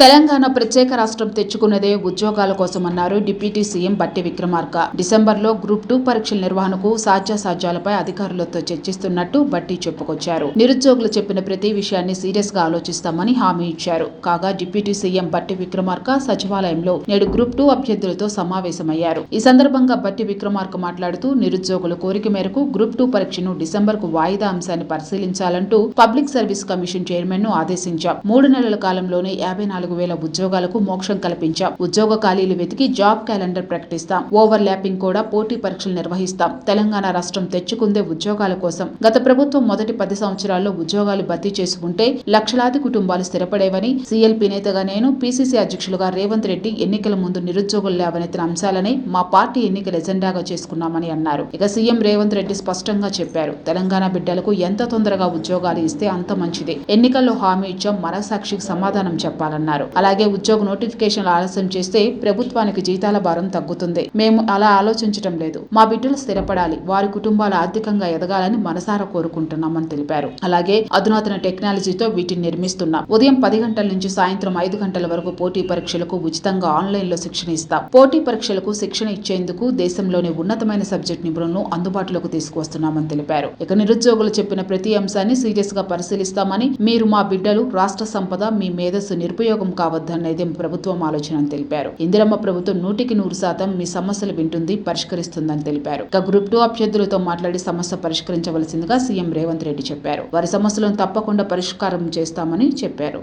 తెలంగాణ ప్రత్యేక రాష్ట్రం తెచ్చుకున్నదే ఉద్యోగాల కోసమన్నారు డిప్యూటీ సీఎం బట్టి విక్రమార్క. డిసెంబర్లో గ్రూప్ టూ పరీక్షల నిర్వహణకు సాధ్యాసాధ్యాలపై అధికారులతో చర్చిస్తున్నట్టు బట్టి చెప్పుకొచ్చారు. నిరుద్యోగులు చెప్పిన ప్రతి విషయాన్ని సీరియస్గా ఆలోచిస్తామని హామీ ఇచ్చారు. కాగా డిప్యూటీ సీఎం బట్టి విక్రమార్క సచివాలయంలో నేడు గ్రూప్ టూ అభ్యర్థులతో సమావేశమయ్యారు. ఈ సందర్భంగా బట్టి విక్రమార్క మాట్లాడుతూ నిరుద్యోగుల కోరిక మేరకు గ్రూప్ టూ పరీక్షను డిసెంబర్కు వాయిదా అంశాన్ని పరిశీలించాలంటూ పబ్లిక్ సర్వీస్ కమిషన్ చైర్మన్ను ఆదేశించాం. మూడు నెలల కాలంలోనే యాభై నాలుగు వేల ఉద్యోగాలకు మోక్షం కల్పించాం. ఉద్యోగ ఖాళీలు వెతికి జాబ్ క్యాలెండర్ ప్రకటిస్తాం. ఓవర్ ల్యాపింగ్ కూడా పోటీ పరీక్షలు నిర్వహిస్తాం. తెలంగాణ రాష్ట్రం తెచ్చుకుందే ఉద్యోగాల కోసం. గత ప్రభుత్వం మొదటి పది సంవత్సరాల్లో ఉద్యోగాలు భర్తీ చేసుకుంటే లక్షలాది కుటుంబాలు స్థిరపడేవని సీఎల్పీ నేతగా నేను పీసీసీ అధ్యక్షులుగా రేవంత్ రెడ్డి ఎన్నికల ముందు నిరుద్యోగులు లేవనెత్తిన అంశాలనే మా పార్టీ ఎన్నికల ఎజెండాగా చేసుకున్నామని అన్నారు. ఇక సీఎం రేవంత్ రెడ్డి స్పష్టంగా చెప్పారు. తెలంగాణ బిడ్డలకు ఎంత తొందరగా ఉద్యోగాలు ఇస్తే అంత మంచిది. ఎన్నికల్లో హామీ ఇచ్చాం. మనసాక్షికి సమాధానం చెప్పాలన్నారు. అలాగే ఉద్యోగ నోటిఫికేషన్లు ఆలస్యం చేస్తే ప్రభుత్వానికి జీతాల భారం తగ్గుతుంది. మేము అలా ఆలోచించటం లేదు. మా బిడ్డలు స్థిరపడాలి. వారి కుటుంబాలు ఆర్థికంగా ఎదగాలని మనసారా కోరుకుంటున్నామని తెలిపారు. అలాగే అధునాతన టెక్నాలజీతో వీటిని నిర్మిస్తున్నాం. ఉదయం పది గంటల నుంచి సాయంత్రం ఐదు గంటల వరకు పోటీ పరీక్షలకు ఉచితంగా ఆన్లైన్లో శిక్షణ ఇస్తాం. పోటీ పరీక్షలకు శిక్షణ ఇచ్చేందుకు దేశంలోని ఉన్నతమైన సబ్జెక్ట్ నిపుణులను అందుబాటులోకి తీసుకువస్తున్నామని తెలిపారు. ఇక నిరుద్యోగులు చెప్పిన ప్రతి అంశాన్ని సీరియస్గా పరిశీలిస్తామని మీరు మా బిడ్డలు రాష్ట్ర సంపద మీ మేధస్సు నిరుపయోగం కావద్దనేది ప్రభుత్వం ఆలోచన అని తెలిపారు. ఇందిరమ్మ ప్రభుత్వం నూటికి నూరు శాతం మీ సమస్యలు వింటుంది పరిష్కరిస్తుందని తెలిపారు. ఇక గ్రూప్ టూ అభ్యర్థులతో మాట్లాడి సమస్య పరిష్కరించవలసిందిగా సీఎం రేవంత్ రెడ్డి చెప్పారు. వారి సమస్యలను తప్పకుండా పరిష్కారం చేస్తామని చెప్పారు.